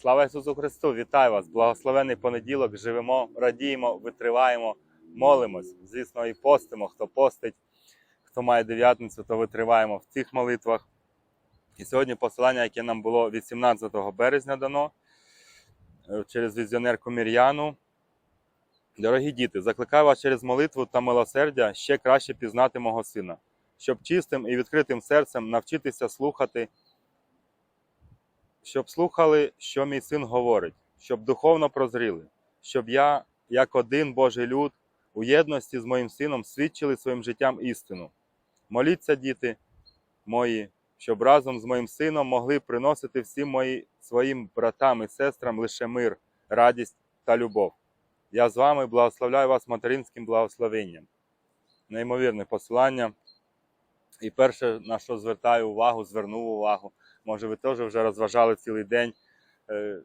Слава Ісусу Христу! Вітаю вас! Благословений понеділок! Живемо, радіємо, витриваємо, молимось. Звісно, і постимо. Хто постить, хто має дев'ятницю, то витриваємо в цих молитвах. І сьогодні посилання, яке нам було 18 березня дано е, через візіонерку Мір'яну. Дорогі діти, закликаю вас через молитву та милосердя ще краще пізнати мого сина, щоб чистим і відкритим серцем навчитися слухати щоб слухали, що мій син говорить, щоб духовно прозріли, щоб я, як один Божий люд, у єдності з моїм сином свідчили своїм життям істину. Моліться, діти мої, щоб разом з моїм сином могли приносити всім мої, своїм братам і сестрам лише мир, радість та любов. Я з вами благословляю вас материнським благословенням. Неймовірне посилання. І перше, на що звертаю увагу, звернув увагу. Може, ви теж вже розважали цілий день, е,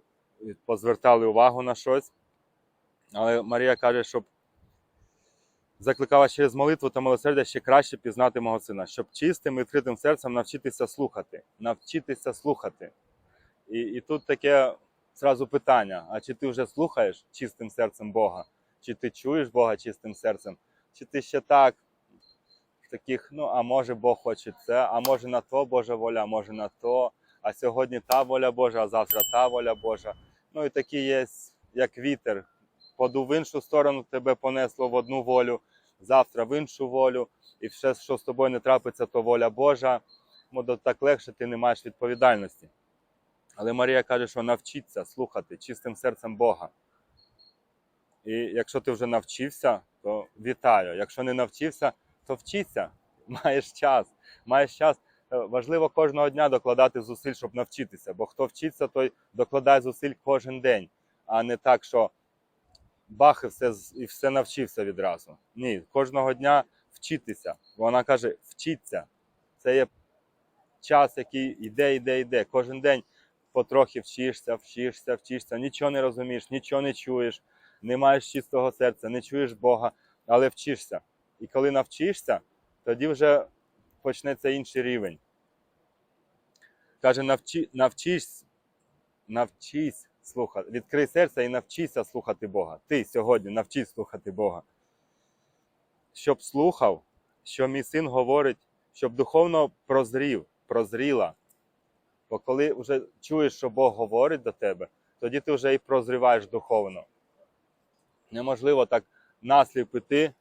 позвертали увагу на щось. Але Марія каже, щоб закликала через молитву та милосердя ще краще пізнати мого сина, щоб чистим і відкритим серцем навчитися слухати. Навчитися слухати. І, і тут таке зразу питання: а чи ти вже слухаєш чистим серцем Бога? Чи ти чуєш Бога чистим серцем? Чи ти ще так? Таких, ну, а може Бог хоче це, а може на то Божа воля, а може на то, а сьогодні та воля Божа, а завтра та воля Божа. Ну і такі є, як вітер. Подув в іншу сторону, тебе понесло в одну волю, завтра в іншу волю, і все, що з тобою не трапиться, то воля Божа. Ну, так легше ти не маєш відповідальності. Але Марія каже, що навчиться слухати чистим серцем Бога. І якщо ти вже навчився, то вітаю. Якщо не навчився, то вчися, маєш час. Маєш час. Е, Важливо кожного дня докладати зусиль, щоб навчитися. Бо хто вчиться, той докладає зусиль кожен день, а не так, що бах і все, і все навчився відразу. Ні, кожного дня вчитися. Вона каже, вчіться. Це є час, який йде, йде, йде. Кожен день потрохи вчишся, вчишся, вчишся, нічого не розумієш, нічого не чуєш, не маєш чистого серця, не чуєш Бога, але вчишся. І коли навчишся, тоді вже почнеться інший рівень. Каже, навчи, навчись, навчись слухати, відкрий серце і навчися слухати Бога. Ти сьогодні навчись слухати Бога. Щоб слухав, що мій син говорить, щоб духовно прозрів, прозріла. Бо коли вже чуєш, що Бог говорить до тебе, тоді ти вже і прозріваєш духовно. Неможливо так насліп іти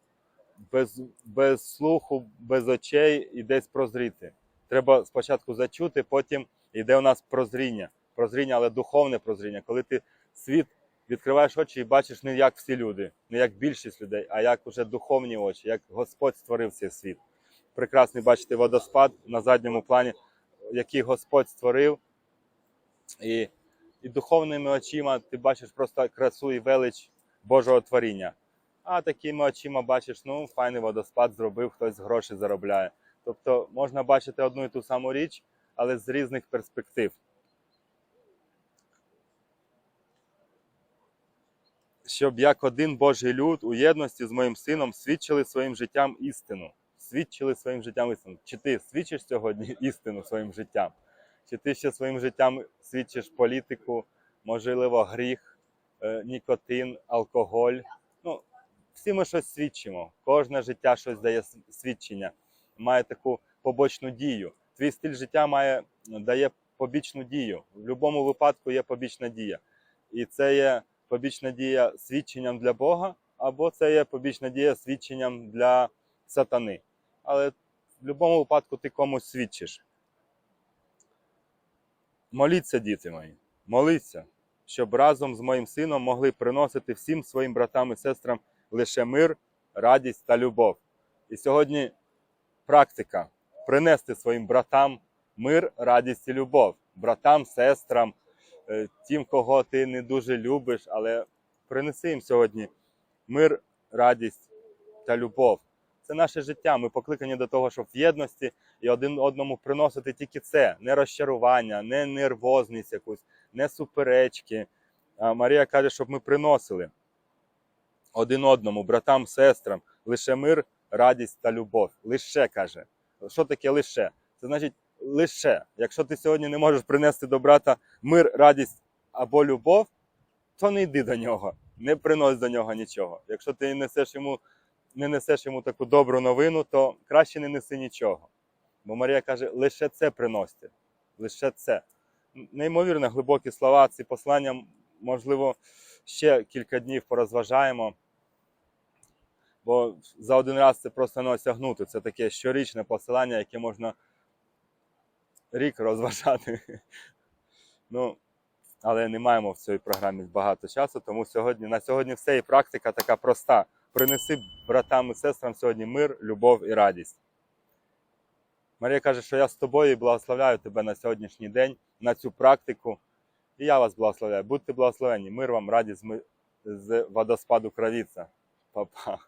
без, без слуху, без очей і десь прозріти. Треба спочатку зачути, потім йде у нас прозріння. Прозріння, але духовне прозріння. Коли ти світ відкриваєш очі і бачиш не як всі люди, не як більшість людей, а як уже духовні очі, як Господь створив цей світ. Прекрасний бачите водоспад на задньому плані, який Господь створив. І, і духовними очима ти бачиш просто красу і велич Божого творіння. А такими очима бачиш, ну, файний водоспад зробив, хтось гроші заробляє. Тобто можна бачити одну і ту саму річ, але з різних перспектив. Щоб як один Божий люд у єдності з моїм сином свідчили своїм життям істину. Свідчили своїм життям істину. Чи ти свідчиш сьогодні істину своїм життям? Чи ти ще своїм життям свідчиш політику, можливо, гріх, е, нікотин, алкоголь? Всі ми щось свідчимо. Кожне життя щось дає свідчення, має таку побочну дію. Твій стиль життя має, дає побічну дію. В будь-якому випадку є побічна дія. І це є побічна дія свідченням для Бога, або це є побічна дія свідченням для сатани. Але в будь-якому випадку ти комусь свідчиш. Моліться, діти мої, моліться, щоб разом з моїм сином могли приносити всім своїм братам і сестрам лише мир, радість та любов. І сьогодні практика принести своїм братам мир, радість і любов, братам, сестрам, е, тим, кого ти не дуже любиш, але принеси їм сьогодні мир, радість та любов. Це наше життя. Ми покликані до того, щоб в єдності і один одному приносити тільки це: не розчарування, не нервозність якусь, не суперечки. А Марія каже, щоб ми приносили один одному, братам, сестрам, лише мир, радість та любов. Лише каже. Що таке лише? Це значить лише. Якщо ти сьогодні не можеш принести до брата мир, радість або любов, то не йди до нього, не принось до нього нічого. Якщо ти несеш йому, не несеш йому таку добру новину, то краще не неси нічого. Бо Марія каже, лише це приносьте, лише це. Неймовірно глибокі слова, ці послання, можливо, ще кілька днів порозважаємо. Бо за один раз це просто не осягнути. Це таке щорічне посилання, яке можна рік розважати. Ну, але не маємо в цій програмі багато часу, тому сьогодні на сьогодні все і практика така проста. Принеси братам і сестрам сьогодні мир, любов і радість. Марія каже, що я з тобою і благословляю тебе на сьогоднішній день, на цю практику. І я вас благословляю. Будьте благословені. Мир вам, радість з водоспаду кровіця. Па-па.